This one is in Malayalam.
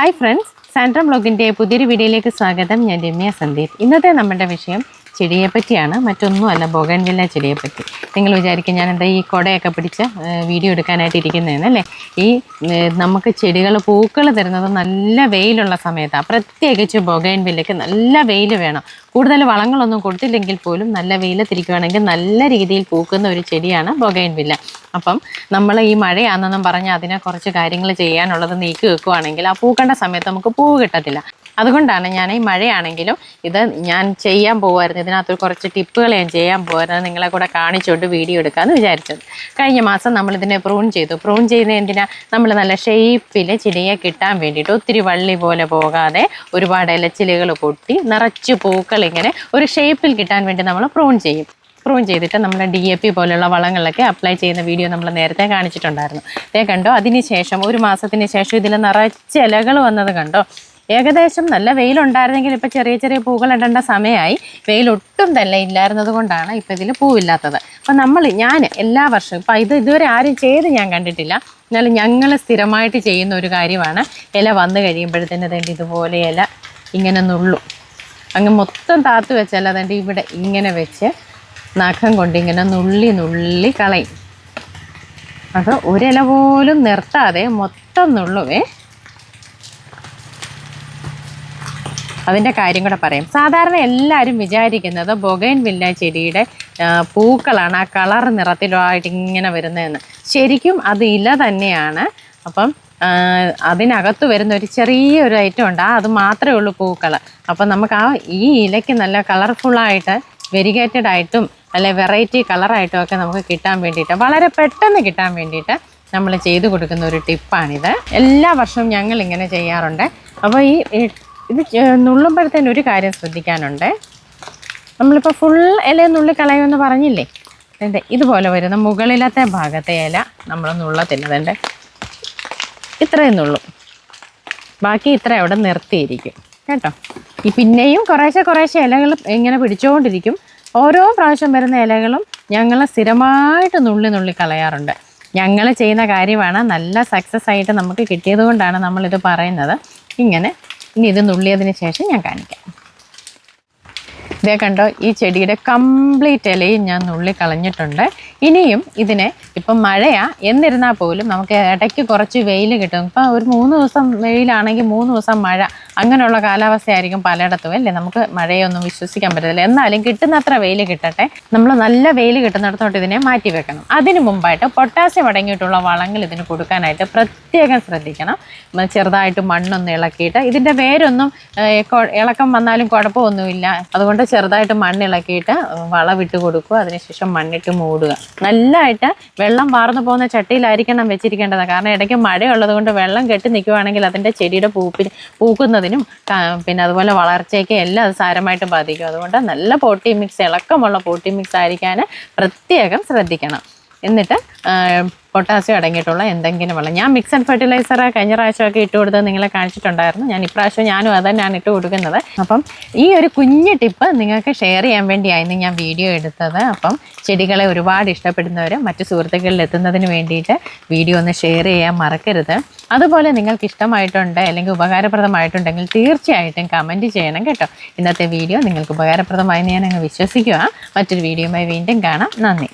ഹായ് ഫ്രണ്ട്സ് സാൻഡ്രം ബ്ലോഗിന്റെ പുതിയൊരു വീഡിയോയിലേക്ക് സ്വാഗതം. ഞാൻ രമ്യ സന്ദീപ്. ഇന്നത്തെ നമ്മുടെ വിഷയം ചെടിയെ പറ്റിയാണ് മറ്റൊന്നുമല്ല ബൊഗൻവില്ല ചെടിയെ പറ്റി നിങ്ങൾ വിചാരിക്കും ഞാൻ എന്താ ഈ കുടയൊക്കെ പിടിച്ച് വീഡിയോ എടുക്കാനായിട്ട് ഇരിക്കുന്നതെന്നല്ലേ ഈ നമുക്ക് ചെടികൾ പൂക്കൾ തരുന്നത് നല്ല വെയിലുള്ള സമയത്താണ് പ്രത്യേകിച്ച് ബൊഗൻവില്ലയ്ക്ക് നല്ല വെയിൽ വേണം. കൂടുതൽ വളങ്ങളൊന്നും കൊടുത്തില്ലെങ്കിൽ പോലും നല്ല വെയിൽ നല്ല രീതിയിൽ പൂക്കുന്ന ഒരു ചെടിയാണ് ബൊഗൈൻവില്ല അപ്പം നമ്മൾ ഈ മഴയാണെന്നും പറഞ്ഞ് അതിനെ കുറച്ച് കാര്യങ്ങൾ ചെയ്യാനുള്ളത് നീക്കി വെക്കുവാണെങ്കിൽ ആ പൂക്കേണ്ട സമയത്ത് നമുക്ക് പൂ കിട്ടത്തില്ല. അതുകൊണ്ടാണ് ഞാൻ ഈ മഴയാണെങ്കിലും ഇത് ഞാൻ ചെയ്യാൻ പോകുമായിരുന്നു ഇതിനകത്ത് കുറച്ച് ടിപ്പുകൾ ഞാൻ ചെയ്യാൻ പോകുമായിരുന്നു നിങ്ങളെ കൂടെ കാണിച്ചുകൊണ്ട് വീഡിയോ എടുക്കാമെന്ന് വിചാരിച്ചത്. കഴിഞ്ഞ മാസം നമ്മൾ ഇതിനെ പ്രൂൺ ചെയ്തു. പ്രൂൺ ചെയ്യുന്ന എന്തിനാ? നമ്മൾ നല്ല ഷേപ്പിൽ ചെടിയെ കിട്ടാൻ വേണ്ടിയിട്ട് ഒത്തിരി വള്ളി പോലെ പോകാതെ ഒരുപാട് ഇലച്ചിലുകൾ പൊട്ടി നിറച്ച് പൂക്കൾ ഇങ്ങനെ ഒരു ഷേപ്പിൽ കിട്ടാൻ വേണ്ടി നമ്മൾ പ്രൂൺ ചെയ്യും. പ്രൂൺ ചെയ്തിട്ട് നമ്മൾ ഡി എ പി പോലുള്ള വളങ്ങളിലൊക്കെ അപ്ലൈ ചെയ്യുന്ന വീഡിയോ നമ്മൾ നേരത്തെ കാണിച്ചിട്ടുണ്ടായിരുന്നു. അതേ കണ്ടോ? അതിന് ശേഷം ഒരു മാസത്തിന് ശേഷം ഇതിൽ നിറച്ച് ഇലകൾ വന്നത് കണ്ടോ? ഏകദേശം നല്ല വെയിലുണ്ടായിരുന്നെങ്കിൽ ഇപ്പോൾ ചെറിയ ചെറിയ പൂക്കൾ ഇടേണ്ട സമയമായി. വെയിൽ ഒട്ടും തന്നെ ഇല്ലായിരുന്നത് കൊണ്ടാണ് ഇപ്പോൾ ഇതിൽ പൂവില്ലാത്തത്. അപ്പം നമ്മൾ ഞാൻ എല്ലാ വർഷവും ഇപ്പം ഇത് ഇതുവരെ ആരും ചെയ്ത് ഞാൻ കണ്ടിട്ടില്ല. എന്നാലും ഞങ്ങൾ സ്ഥിരമായിട്ട് ചെയ്യുന്ന ഒരു കാര്യമാണ്. ഇല വന്നു കഴിയുമ്പോഴത്തേന് തേണ്ടി ഇതുപോലെ ഇല ഇങ്ങനെ നുള്ളും അങ്ങ് മൊത്തം താത്തു വെച്ചാൽ അതേണ്ടി ഇവിടെ ഇങ്ങനെ വെച്ച് നഖം കൊണ്ട് ഇങ്ങനെ നുള്ളി നുള്ളി കളയും. അത് ഒരില പോലും നിർത്താതെ മൊത്തം നുള്ളുവേ. അതിന്റെ കാര്യം കൂടെ പറയാം. സാധാരണ എല്ലാവരും വിചാരിക്കുന്നത് ബൊഗൈൻ വില്ല ചെടിയുടെ പൂക്കളാണ് ആ കളർ നിറത്തിലായിട്ട് ഇങ്ങനെ വരുന്നതെന്ന്. ശരിക്കും അത് ഇല തന്നെയാണ്. അപ്പം അതിനകത്ത് വരുന്ന ഒരു ചെറിയ ഒരു ഐറ്റം ഉണ്ട്. ആ അത് മാത്രമേ ഉള്ളൂ പൂക്കൾ അപ്പം നമുക്ക് ആ ഈ ഇലയ്ക്ക് നല്ല കളർഫുള്ളായിട്ട് വെരിഗേറ്റഡ് ആയിട്ടും അല്ലെ വെറൈറ്റി കളറായിട്ടും ഒക്കെ നമുക്ക് കിട്ടാൻ വേണ്ടിയിട്ട് വളരെ പെട്ടെന്ന് കിട്ടാൻ വേണ്ടിയിട്ട് നമ്മൾ ചെയ്തു കൊടുക്കുന്ന ഒരു ടിപ്പാണിത്. എല്ലാ വർഷവും ഞങ്ങൾ ഇങ്ങനെ ചെയ്യാറുണ്ട്. അപ്പോൾ ഈ ഇത് നുള്ളുമ്പോഴത്തേന് ഒരു കാര്യം ശ്രദ്ധിക്കാനുണ്ട്. നമ്മളിപ്പോൾ ഫുൾ ഇല നുള്ളി കളയുമെന്ന് പറഞ്ഞില്ലേ? അതെ ഇതുപോലെ വരുന്ന മുകളിലത്തെ ഭാഗത്തെ ഇല നമ്മൾ നുള്ള തിന്നതുണ്ട് ഇത്രയും നുള്ളും. ബാക്കി ഇത്ര അവിടെ നിർത്തിയിരിക്കും. കേട്ടോ? ഈ പിന്നെയും കുറേശ്ശെ കുറേശ്ശെ ഇലകൾ ഇങ്ങനെ പിടിച്ചുകൊണ്ടിരിക്കും ഓരോ പ്രാവശ്യം വരുന്ന ഇലകളും ഞങ്ങൾ സ്ഥിരമായിട്ട് നുള്ളി നുള്ളി കളയാറുണ്ട്. ഞങ്ങൾ ചെയ്യുന്ന കാര്യമാണ് നല്ല സക്സസ് ആയിട്ട് നമുക്ക് കിട്ടിയത് കൊണ്ടാണ് നമ്മളിത് പറയുന്നത്. ഇങ്ങനെ ഇനി ഇത് നുള്ളിയതിന് ശേഷം ഞാൻ കാണിക്കാം. ഇതേ കണ്ടോ ഈ ചെടിയുടെ കംപ്ലീറ്റ് ഇലയും ഞാൻ നുള്ളി കളഞ്ഞിട്ടുണ്ട് ഇനിയും ഇതിനെ ഇപ്പം മഴയാ. എന്നിരുന്നാൽ പോലും നമുക്ക് ഇടയ്ക്ക് കുറച്ച് വെയിൽ കിട്ടും. ഇപ്പം ഒരു മൂന്ന് ദിവസം വെയിലാണെങ്കിൽ മൂന്ന് ദിവസം മഴ. അങ്ങനെയുള്ള കാലാവസ്ഥയായിരിക്കും പലയിടത്തും അല്ലേ? നമുക്ക് മഴയൊന്നും വിശ്വസിക്കാൻ പറ്റത്തില്ല. എന്നാലും കിട്ടുന്നത്ര വെയിൽ കിട്ടട്ടെ. നമ്മൾ നല്ല വെയിൽ കിട്ടുന്നിടത്തോട്ട് ഇതിനെ മാറ്റി വെക്കണം. അതിന് മുമ്പായിട്ട് പൊട്ടാസ്യം അടങ്ങിയിട്ടുള്ള വളങ്ങൾ ഇതിന് കൊടുക്കാനായിട്ട് പ്രത്യേകം ശ്രദ്ധിക്കണം. ചെറുതായിട്ട് മണ്ണൊന്ന് ഇളക്കിയിട്ട് ഇതിന്റെ വേരൊന്നും ഇളക്കം വന്നാലും കുഴപ്പമൊന്നുമില്ല. അതുകൊണ്ട് ചെറുതായിട്ട് മണ്ണിളക്കിയിട്ട് വളവിട്ട് കൊടുക്കുക. അതിനുശേഷം മണ്ണിട്ട് മൂടുക. നല്ലതായിട്ട് വെള്ളം വാർന്നു പോകുന്ന ചട്ടിയിലായിരിക്കണം വെച്ചിരിക്കേണ്ടത്. കാരണം ഇടയ്ക്ക് മഴയുള്ളത് കൊണ്ട് വെള്ളം കെട്ടി നിൽക്കുവാണെങ്കിൽ അതിന്റെ ചെടിയുടെ പൂപ്പിന് പൂക്കുന്നതിനും പിന്നെ അതുപോലെ വളർച്ചയ്ക്ക് എല്ലാം അത് സാരമായിട്ട് ബാധിക്കും. അതുകൊണ്ട് നല്ല പോട്ടി മിക്സ് ഇളക്കമുള്ള പോട്ടി മിക്സ് ആയിരിക്കാൻ പ്രത്യേകം ശ്രദ്ധിക്കണം. എന്നിട്ട് പൊട്ടാസ്യം അടങ്ങിയിട്ടുള്ള എന്തെങ്കിലും വെള്ളം. ഞാൻ മിക്സഡ് ഫെർട്ടിലൈസർ കഴിഞ്ഞ പ്രാവശ്യമൊക്കെ ഇട്ട് കൊടുത്തത് നിങ്ങളെ കാണിച്ചിട്ടുണ്ടായിരുന്നു. ഞാൻ ഇപ്രാവശ്യം ഞാനും അത് തന്നെയാണ് ഇട്ട് കൊടുക്കുന്നത്. അപ്പം ഈ ഒരു കുഞ്ഞ് ടിപ്പ് നിങ്ങൾക്ക് ഷെയർ ചെയ്യാൻ വേണ്ടിയായിരുന്നു ഞാൻ വീഡിയോ എടുത്തത്. അപ്പം ചെടികളെ ഒരുപാട് ഇഷ്ടപ്പെടുന്നവർ മറ്റു സുഹൃത്തുക്കളിൽ എത്തുന്നതിന് വേണ്ടിയിട്ട് വീഡിയോ ഒന്ന് ഷെയർ ചെയ്യാൻ മറക്കരുത്. അതുപോലെ നിങ്ങൾക്ക് ഇഷ്ടമായിട്ടുണ്ട് അല്ലെങ്കിൽ ഉപകാരപ്രദമായിട്ടുണ്ടെങ്കിൽ തീർച്ചയായിട്ടും കമന്റ് ചെയ്യണം കേട്ടോ. ഇന്നത്തെ വീഡിയോ നിങ്ങൾക്ക് ഉപകാരപ്രദമായെന്ന് ഞാൻ അങ്ങ് വിശ്വസിക്കുക. മറ്റൊരു വീഡിയോയുമായി വീണ്ടും കാണാം. നന്ദി.